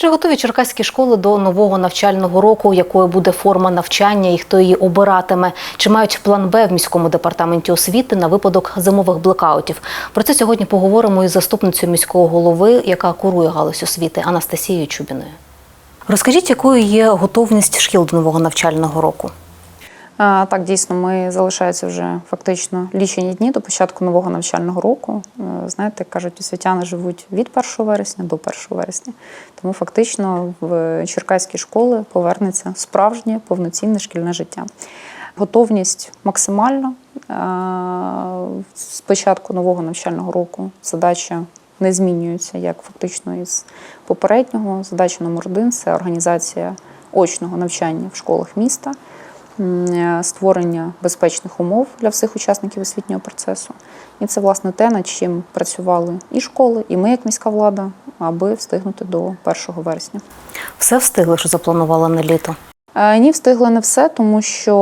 Чи готові черкаські школи до нового навчального року? Якою буде форма навчання і хто її обиратиме? Чи мають план Б в міському департаменті освіти на випадок зимових блекаутів? Про це сьогодні поговоримо із заступницею міського голови, яка курує галузь освіти Анастасією Чубіною. Розкажіть, якою є готовність шкіл до нового навчального року? Так, дійсно, ми залишається вже фактично лічені дні до початку нового навчального року. Е, Знаєте, кажуть, освітяни живуть від 1 вересня до 1 вересня. Тому фактично в черкаські школи повернеться справжнє повноцінне шкільне життя. Готовність максимальна. Е, З початку нового навчального року задача не змінюється, як фактично із попереднього. Задача номер один це організація очного навчання в школах міста створення безпечних умов для всіх учасників освітнього процесу. І це, власне, те, над чим працювали і школи, і ми, як міська влада, аби встигнути до 1 вересня. Все встигли, що запланували на літо? Е, Ні, встигли не все, тому що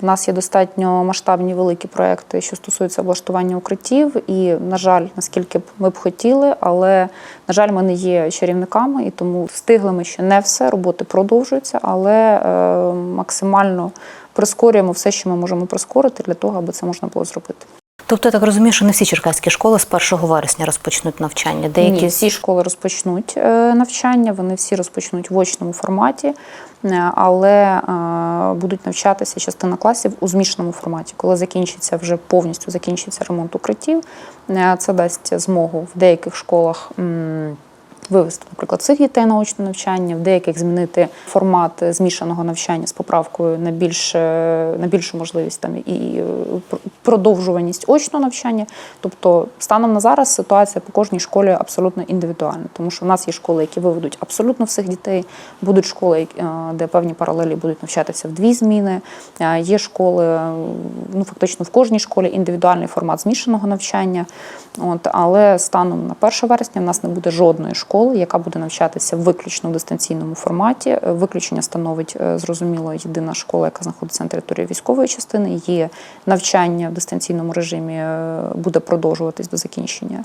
в нас є достатньо масштабні великі проекти, що стосуються облаштування укриттів. І, на жаль, наскільки б ми б хотіли, але на жаль, ми не є чарівниками, і тому встигли ми ще не все. Роботи продовжуються, але е, максимально прискорюємо все, що ми можемо прискорити, для того, аби це можна було зробити. Тобто, я так розумію, що не всі черкаські школи з 1 вересня розпочнуть навчання. Деякі Ні, всі школи розпочнуть е, навчання, вони всі розпочнуть в очному форматі, е, але е, будуть навчатися частина класів у змішаному форматі. Коли закінчиться вже повністю закінчиться ремонт укриттів, це дасть змогу в деяких школах. Вивести, наприклад, цих дітей на очне навчання, в деяких змінити формат змішаного навчання з поправкою на більш на більшу можливість там і е, продовжуваність очного навчання. Тобто, станом на зараз ситуація по кожній школі абсолютно індивідуальна, тому що в нас є школи, які виведуть абсолютно всіх дітей. Будуть школи, е, де певні паралелі будуть навчатися в дві зміни. Е, Є школи, ну фактично в кожній школі індивідуальний формат змішаного навчання. От, але станом на 1 вересня в нас не буде жодної школи, яка буде навчатися виключно в дистанційному форматі. Е, Виключення становить е, зрозуміло єдина школа, яка знаходиться на території військової частини. Є навчання в дистанційному режимі, е, буде продовжуватись до закінчення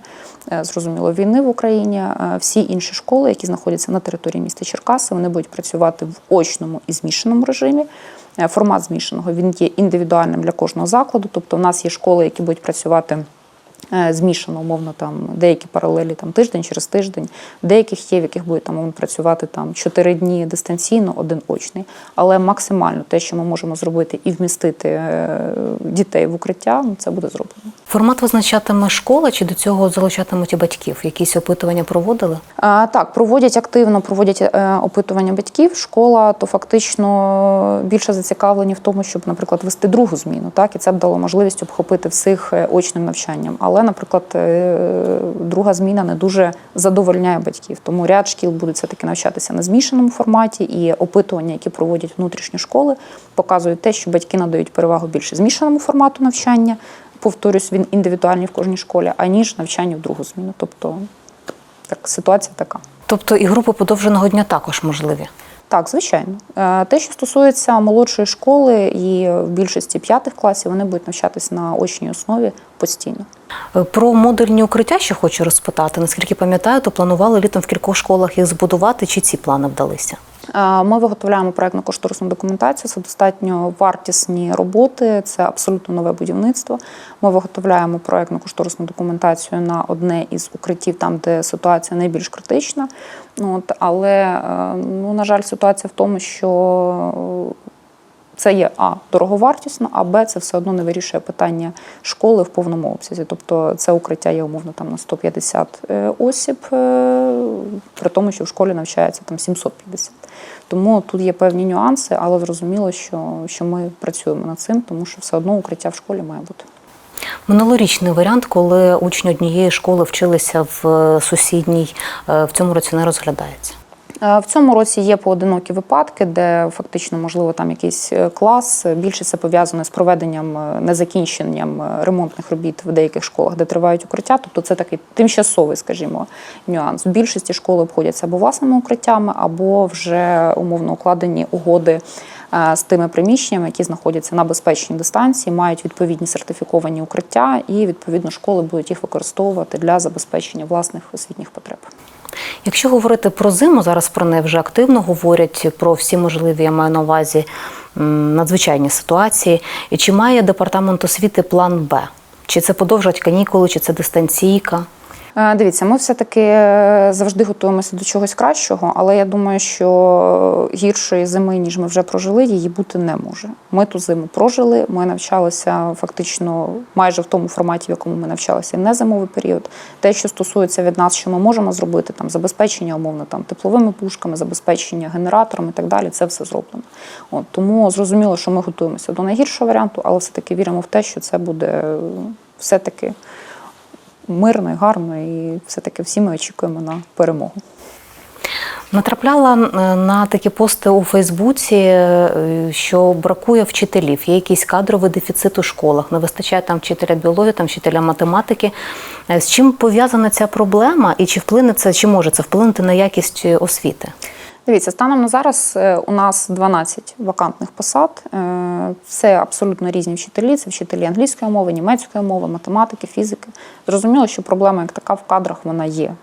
зрозуміло війни в Україні. Всі інші школи, які знаходяться на території міста Черкаси, вони будуть працювати в очному і змішаному режимі. Формат змішаного він є індивідуальним для кожного закладу. Тобто, в нас є школи, які будуть працювати. Е, Змішано, умовно, там деякі паралелі там тиждень через тиждень, деяких є, в яких буде там працювати там 4 дні дистанційно, один очний. Але максимально те, що ми можемо зробити і вмістити е, дітей в укриття, ну, це буде зроблено. Формат визначатиме школа, чи до цього залучатимуть і батьків? Якісь опитування проводили? А, Так, проводять активно, проводять е, опитування батьків. Школа то фактично більше зацікавлені в тому, щоб, наприклад, вести другу зміну. Так, і це б дало можливість обхопити всіх е, очним навчанням. Але, наприклад, е, друга зміна не дуже задовольняє батьків. Тому ряд шкіл будуть все таки навчатися на змішаному форматі, і опитування, які проводять внутрішні школи, показують те, що батьки надають перевагу більше змішаному формату навчання. Повторюсь, він індивідуальний в кожній школі, аніж навчання в другу зміну. Тобто так, ситуація така. Тобто і групи подовженого дня також можливі. Так, звичайно. Е, Те, що стосується молодшої школи і в більшості п'ятих класів, вони будуть навчатися на очній основі постійно. Е, Про модульні укриття ще хочу розпитати. Наскільки пам'ятаю, то планували літом в кількох школах їх збудувати, чи ці плани вдалися? Е, Ми виготовляємо проектно-кошторисну документацію. Це достатньо вартісні роботи, це абсолютно нове будівництво. Ми виготовляємо проектно-кошторисну документацію на одне із укриттів, там де ситуація найбільш критична. От, але, е, ну, на жаль, ситуація в тому, що це є а дороговартісно, а б це все одно не вирішує питання школи в повному обсязі. Тобто це укриття є умовно там на 150 е, осіб, е, при тому, що в школі навчається там 750. Тому тут є певні нюанси, але зрозуміло, що, що ми працюємо над цим, тому що все одно укриття в школі має бути. Минулорічний варіант, коли учні однієї школи вчилися в е, сусідній, в цьому році не розглядається. Е, В цьому році є поодинокі випадки, де фактично можливо там якийсь е, клас. Більше це пов'язане з проведенням е, незакінченням е, ремонтних робіт в деяких школах, де тривають укриття. Тобто це такий тимчасовий, скажімо, нюанс. В більшості школи обходяться або власними укриттями, або вже умовно укладені угоди. е, З тими приміщеннями, які знаходяться на безпечній дистанції, мають відповідні сертифіковані укриття, і відповідно школи будуть їх використовувати для забезпечення власних освітніх потреб. Якщо говорити про зиму, зараз про неї вже активно говорять про всі можливі, я маю на увазі надзвичайні ситуації. І чи має департамент освіти план Б? Чи це подовжать канікули, чи це дистанційка? Е, Дивіться, ми все-таки е, завжди готуємося до чогось кращого, але я думаю, що гіршої зими, ніж ми вже прожили, її бути не може. Ми ту зиму прожили. Ми навчалися фактично майже в тому форматі, в якому ми навчалися і в незимовий період. Те, що стосується від нас, що ми можемо зробити, там забезпечення умовно там тепловими пушками, забезпечення генераторами і так далі, це все зроблено. От тому зрозуміло, що ми готуємося до найгіршого варіанту, але все таки віримо в те, що це буде е, все таки мирно і гарно, і все-таки всі ми очікуємо на перемогу. Натрапляла е, на такі пости у Фейсбуці, е, що бракує вчителів. Є якийсь кадровий дефіцит у школах. Не вистачає там вчителя біології, там вчителя математики. Е, З чим пов'язана ця проблема, і чи вплине це, чи може це вплинути на якість освіти? Дивіться, станом на зараз е, у нас 12 вакантних посад. Це абсолютно різні вчителі. Це вчителі англійської мови, німецької мови, математики, фізики. Зрозуміло, що проблема як така в кадрах вона є.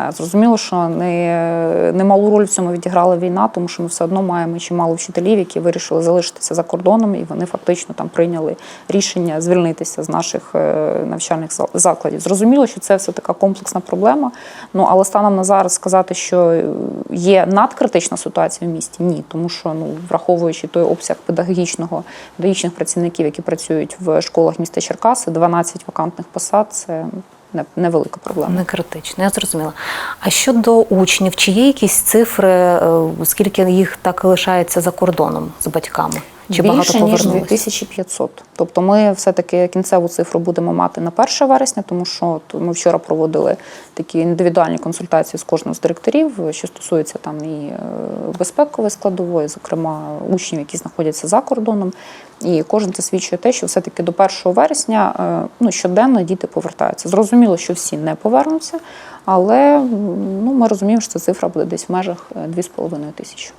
Е, Зрозуміло, що не, немалу роль в цьому відіграла війна, тому що ми все одно маємо чимало вчителів, які вирішили залишитися за кордоном, і вони фактично там прийняли рішення звільнитися з наших е, навчальних закладів. Зрозуміло, що це все така комплексна проблема. Ну але станом на зараз сказати, що є надкритична ситуація в місті, ні, тому що ну враховуючи той обсяг педагогічного педагогічних працівників, які працюють в школах міста Черкаси, 12 вакантних посад це невелика проблема. Не критично, я зрозуміла. А щодо учнів, чи є якісь цифри, е, скільки їх так лишається за кордоном з батьками? Чи багато Більше ніж повернулося? 2500. Тобто ми все-таки кінцеву цифру будемо мати на 1 вересня, тому що ми вчора проводили такі індивідуальні консультації з кожним з директорів, що стосується там і е, безпекової складової, зокрема учнів, які знаходяться за кордоном. І кожен засвідчує те, що все-таки до 1 вересня е, ну, щоденно діти повертаються. Зрозуміло, що всі не повернуться, але ну, ми розуміємо, що ця цифра буде десь в межах е, 2,5 тисячі.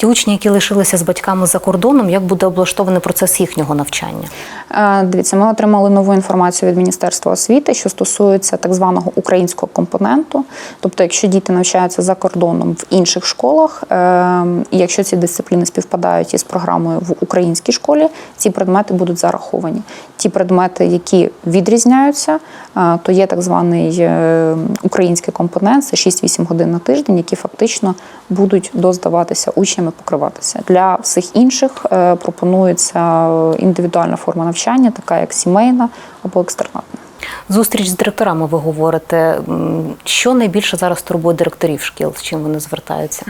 Ті учні, які лишилися з батьками за кордоном, як буде облаштований процес їхнього навчання? Е, Дивіться, ми отримали нову інформацію від Міністерства освіти, що стосується так званого українського компоненту. Тобто, якщо діти навчаються за кордоном в інших школах, е, і якщо ці дисципліни співпадають із програмою в українській школі, ці предмети будуть зараховані. Ті предмети, які відрізняються, е, то є так званий український компонент, це 6-8 годин на тиждень, які фактично будуть доздаватися учнями, покриватися. Для всіх інших е, пропонується індивідуальна форма навчання, така як сімейна або екстернатна. Зустріч з директорами ви говорите. Що найбільше зараз турбує директорів шкіл, з чим вони звертаються?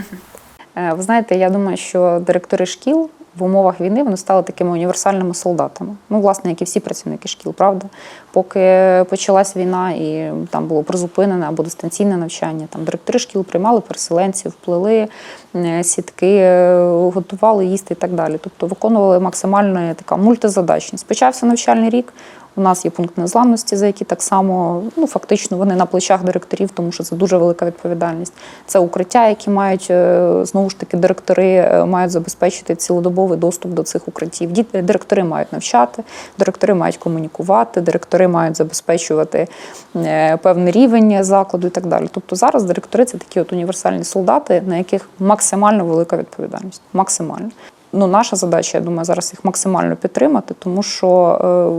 Е, Ви знаєте, я думаю, що директори шкіл в умовах війни вони стали такими універсальними солдатами. Ну, власне, як і всі працівники шкіл, правда. Поки почалась війна і там було призупинене або дистанційне навчання, там директори шкіл приймали переселенців, плели е, сітки, е, готували їсти і так далі. Тобто виконували максимально така мультизадачність. Почався навчальний рік. У нас є пункт незламності, за які так само ну фактично вони на плечах директорів, тому що це дуже велика відповідальність. Це укриття, які мають е, знову ж таки директори е, мають забезпечити цілодобовий доступ до цих укриттів. Директори мають навчати, директори мають комунікувати, директори мають забезпечувати е, певний рівень закладу і так далі. Тобто зараз директори це такі от універсальні солдати, на яких максимально велика відповідальність. Максимально. Ну, наша задача, я думаю, зараз їх максимально підтримати, тому що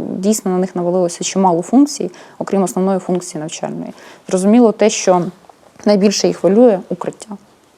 е, дійсно на них навалилося чимало функцій, окрім основної функції навчальної. Зрозуміло те, що найбільше їх хвилює укриття.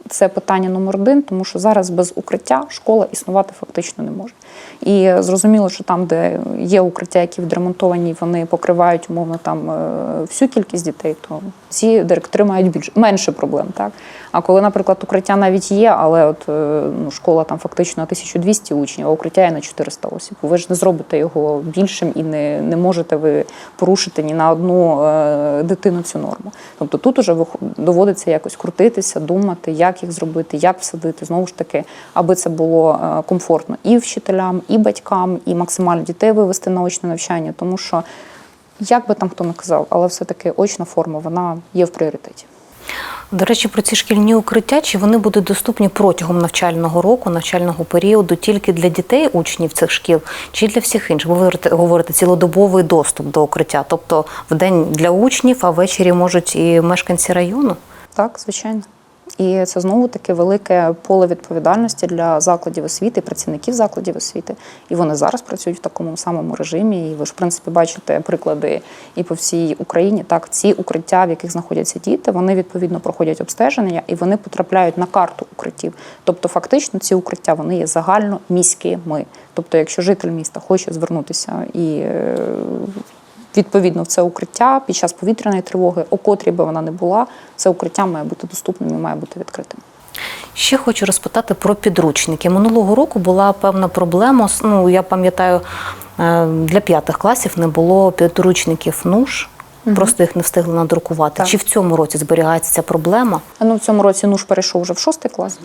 Це питання номер один, тому що зараз без укриття школа існувати фактично не може. І зрозуміло, що там, де є укриття, які відремонтовані, вони покривають умовно там е, всю кількість дітей, то ці директори мають більше менше проблем. Так? А коли, наприклад, укриття навіть є, але от е, ну, школа там фактично на 1200 учнів, а укриття є на 400 осіб. Ви ж не зробите його більшим і не, не можете ви порушити ні на одну е, дитину цю норму. Тобто тут уже доводиться якось крутитися, думати, як їх зробити, як всадити, знову ж таки, аби це було е, комфортно і вчителям, і батькам, і максимально дітей вивести на очне навчання, тому що. Як би там хто не казав, але все-таки очна форма вона є в пріоритеті. До речі, про ці шкільні укриття, чи вони будуть доступні протягом навчального року, навчального періоду тільки для дітей, учнів цих шкіл, чи для всіх інших? Ви говорите, говорите цілодобовий доступ до укриття, тобто в день для учнів, а ввечері можуть і мешканці району? Так, звичайно. І це знову таки велике поле відповідальності для закладів освіти, працівників закладів освіти. І вони зараз працюють в такому самому режимі. І ви ж, в принципі, бачите приклади і по всій Україні. Так, ці укриття, в яких знаходяться діти, вони відповідно проходять обстеження і вони потрапляють на карту укриттів. Тобто, фактично, ці укриття вони є загальноміськими. Тобто, якщо житель міста хоче звернутися і е, відповідно в це укриття під час повітряної тривоги, о котрій би вона не була, це укриття має бути доступним і має бути відкритим. Ще хочу розпитати про підручники. Минулого року була певна проблема. Ну я пам'ятаю, е, для п'ятих класів не було підручників НУШ. Просто їх не встигли надрукувати. Так. Чи в цьому році зберігається ця проблема? Ну, в цьому році НУШ перейшов вже в шостий клас,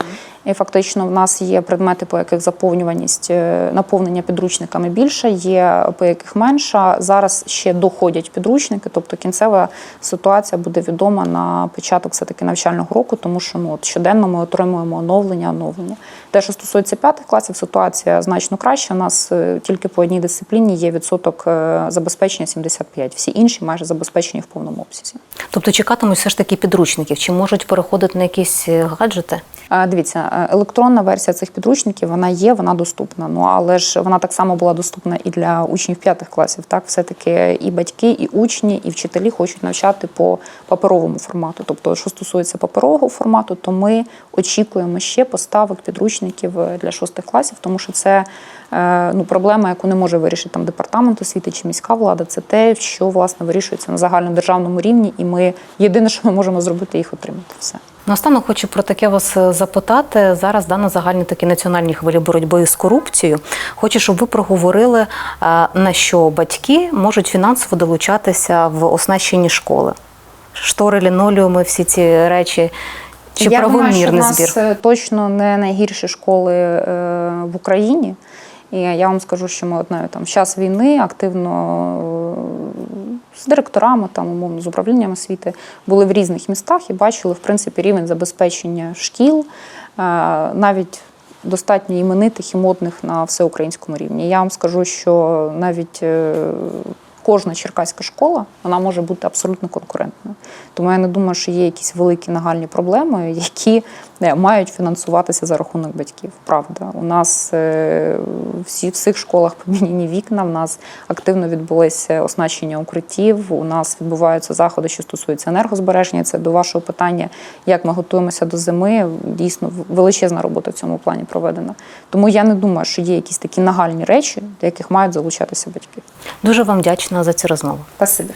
і фактично в нас є предмети, по яких заповнюваність е, наповнення підручниками більше, є по яких менша. Зараз ще доходять підручники, тобто кінцева ситуація буде відома на початок все таки навчального року, тому що ну от щоденно ми отримуємо оновлення, оновлення. Те, що стосується п'ятих класів, ситуація значно краща. У нас е, тільки по одній дисципліні є відсоток е, забезпечення 75. Всі інші майже забезпечені в повному обсязі. Тобто чекатимуть все ж таки підручників, чи можуть переходити на якісь гаджети? Дивіться, електронна версія цих підручників вона є, вона доступна. Ну але ж вона так само була доступна і для учнів п'ятих класів. Так, все-таки і батьки, і учні, і вчителі хочуть навчати по паперовому формату. Тобто, що стосується паперового формату, то ми очікуємо ще поставок підручників е, для шостих класів, тому що це ну, проблема, яку не може вирішити там департамент освіти чи міська влада. Це те, що власне вирішується на загальнодержавному рівні, і ми єдине, що ми можемо зробити, їх отримати. Все. Наостанок хочу про таке вас е, запитати. Зараз да, на загальній такі національній хвилі боротьби з корупцією. Хочу, щоб ви проговорили, е, на що батьки можуть фінансово долучатися в оснащенні школи. Штори, лінолеуми, всі ці речі. Чи Я думаю, що в правомірний нас збір? е, точно не найгірші школи е, в Україні. І я вам скажу, що ми от навіть там час війни активно е, з директорами, там, умовно, з управлінням освіти були в різних містах і бачили, в принципі, рівень забезпечення шкіл, е, навіть достатньо іменитих і модних на всеукраїнському рівні. Я вам скажу, що навіть е, кожна черкаська школа вона може бути абсолютно конкурентною. Тому я не думаю, що є якісь великі нагальні проблеми, які е, мають фінансуватися за рахунок батьків. Правда, у нас е, всі в всіх школах поміняні вікна. В нас активно відбулося оснащення укриттів. У нас відбуваються заходи, що стосуються енергозбереження. Це до вашого питання, як ми готуємося до зими. Дійсно, величезна робота в цьому плані проведена. Тому я не думаю, що є якісь такі нагальні речі, до яких мають залучатися батьки. Дуже вам вдячна за цю розмову. Спасибі.